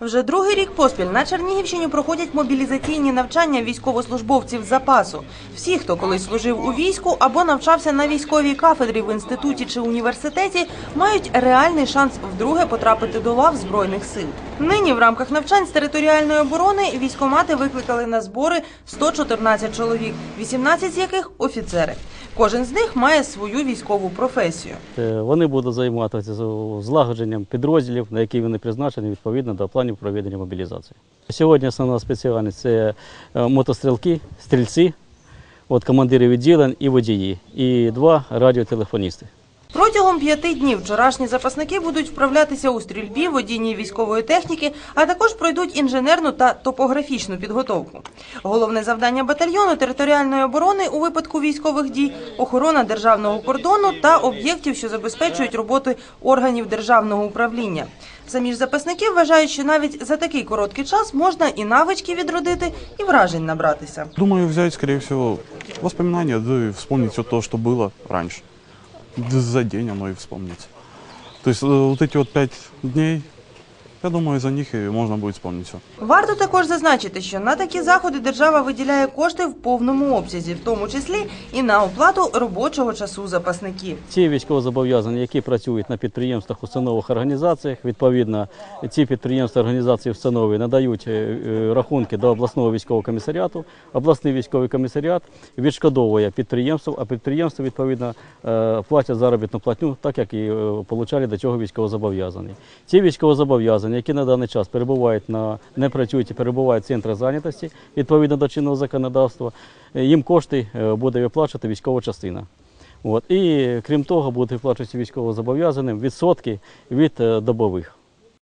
Вже другий рік поспіль на Чернігівщині проходять мобілізаційні навчання військовослужбовців запасу. Всі, хто колись служив у війську або навчався на військовій кафедрі в інституті чи університеті, мають реальний шанс вдруге потрапити до лав збройних сил. Нині в рамках навчань з територіальної оборони військомати викликали на збори 114 чоловік, 18 з яких офіцери. Кожен з них має свою військову професію. Е, Вони будуть займатися злагодженням підрозділів, на які вони призначені відповідно до планів проведення мобілізації. Сьогодні основна спеціальність це е, мотострілки, стрільці, от командири відділень і водії, і два радіотелефоністи. Протягом п'яти днів вчорашні запасники будуть вправлятися у стрільбі, водінні військової техніки, а також пройдуть інженерну та топографічну підготовку. Головне завдання батальйону територіальної оборони у випадку військових дій охорона державного кордону та об'єктів, що забезпечують роботи органів державного управління. Самі ж запасники вважають, що навіть за такий короткий час можна і навички відродити, і вражень набратися. Думаю, взять, скорее всего, воспоминания, да и вспомнить все то, что было раньше. За день оно и вспомнить. То есть э, вот эти вот пять дней, я думаю, за них и можно будет вспомнить все. Варто також зазначити, що на такі заходи держава виділяє кошти в повному обсязі, в тому числі і на оплату робочого часу запасників. Ті військовозобов'язані, які працюють на підприємствах, установах, організаціях, відповідно, ці підприємства, організації, установи надають е, е, рахунки до обласного військового комісаріату. Обласний військовий комісаріат відшкодовує підприємство, а підприємство відповідно е, платять заробітну платню, так як і получали до цього військовозобов'язані. Ті військовозобов'язані, які на даний час перебувають на не працюють і перебувають в центрах зайнятості відповідно до чинного законодавства, е, їм кошти е, буде виплачувати військова частина. От. І крім того, будуть виплачуватися військовозобов'язаним відсотки від е, добових.